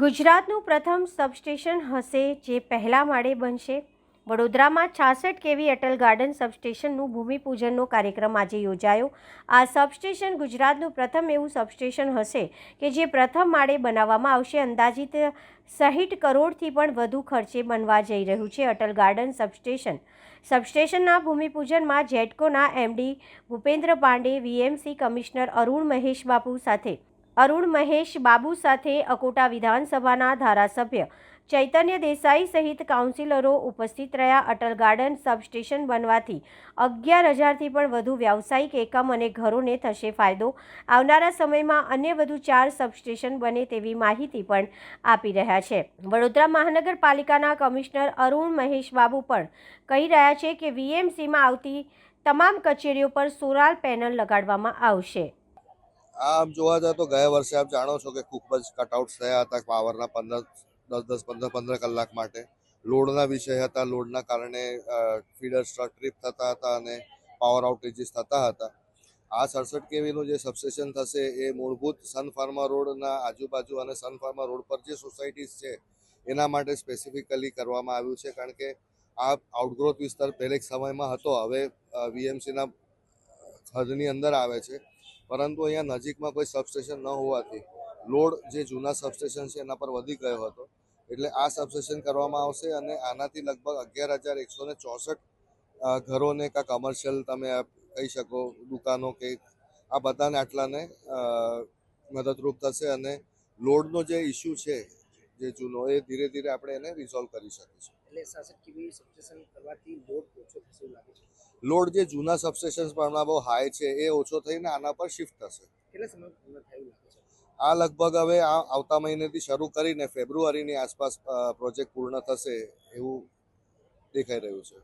ગુજરાતનું પ્રથમ સબસ્ટેશન હશે જે પહેલા માળે બનશે. વડોદરામાં છાસઠ કેવી અટલ ગાર્ડન સબસ્ટેશનનું ભૂમિપૂજનનો કાર્યક્રમ આજે યોજાયો. આ સબસ્ટેશન ગુજરાતનું પ્રથમ એવું સબસ્ટેશન હશે કે જે પ્રથમ માળે બનાવવામાં આવશે. અંદાજિત સાહીઠ કરોડથી પણ વધુ ખર્ચે બનવા જઈ રહ્યું છે અટલ ગાર્ડન સબસ્ટેશન. સબસ્ટેશનના ભૂમિપૂજનમાં જેટકોના MD Bhupendra Pandey, VMC commissioner Arun Mahesh Bapu સાથે અરુણ મહેશ બાબુ સાથે અકોટા વિધાનસભાના ધારાસભ્ય ચૈતન્ય દેસાઈ સહિત કાઉન્સિલરો ઉપસ્થિત રહ્યા. અટલ ગાર્ડન સબસ્ટેશન બનવાથી અગિયાર હજારથી પણ વધુ વ્યાવસાયિક એકમ અને ઘરોને થશે ફાયદો. આવનારા સમયમાં અન્ય વધુ ચાર સબસ્ટેશન બને તેવી માહિતી પણ આપી રહ્યા છે. વડોદરા મહાનગરપાલિકાના કમિશનર અરુણ મહેશ બાબુ પણ કહી રહ્યા છે કે વીએમસીમાં આવતી તમામ કચેરીઓ પર સોલાર પેનલ લગાડવામાં આવશે. આમ જોવા જાય તો ગયા વર્ષે આપ જાણો છો કે ખૂબ જ કટઆઉટ્સ થયા હતા પાવરના પંદર, દસ દસ, પંદર પંદર કલાક માટે. લોડના વિષય હતા લોડના કારણે ફીડર સ્ટ્રક ટ્રીપ થતા હતા અને પાવર આઉટેજીસ થતા હતા. આ સડસઠ કેવીનું જે સબસ્ટેશન થશે એ મૂળભૂત સન ફાર્મા રોડના આજુબાજુ અને સન ફાર્મા રોડ પર જે સોસાયટીઝ છે, એના માટે સ્પેસિફિકલી કરવામાં આવ્યું છે. કારણ કે આ આઉટગ્રોથ વિસ્તાર પહેલેક સમયમાં હતો. હવે વીએમસીના હદની અંદર આવે છે. પરંતુ અહીંયા નજીકમાં કોઈ સબસ્ટેશન ન હોવાથી લોડ જે જૂના સબસ્ટેશન છે એના પર વધી ગયો હતો. એટલે આ સબસ્ટેશન કરવામાં આવશે અને આનાથી લગભગ અગિયાર હજાર એકસો ને ચોસઠ ઘરોને કાં કમર્શિયલ તમે કહી શકો, દુકાનો કે આ બધાને આટલાને મદદરૂપ થશે અને લોડનો જે ઇસ્યુ છે જે જૂનો એ ધીરે ધીરે આપણે એને રિઝોલ્વ કરી શકીશું. એટલે સબસ્ટેશન કરવાથી લોડ ઓછો થશે લાગે છે? લોડ જે જૂના સબસ્ટેશન પરના બહુ હાઈ છે એ ઓછો થઈને આના પર શિફ્ટ થશે. આ લગભગ હવે આ આવતા મહિનેથી શરૂ કરીને ફેબ્રુઆરીની આસપાસ પ્રોજેક્ટ પૂર્ણ થશે એવું દેખાઈ રહ્યું છે.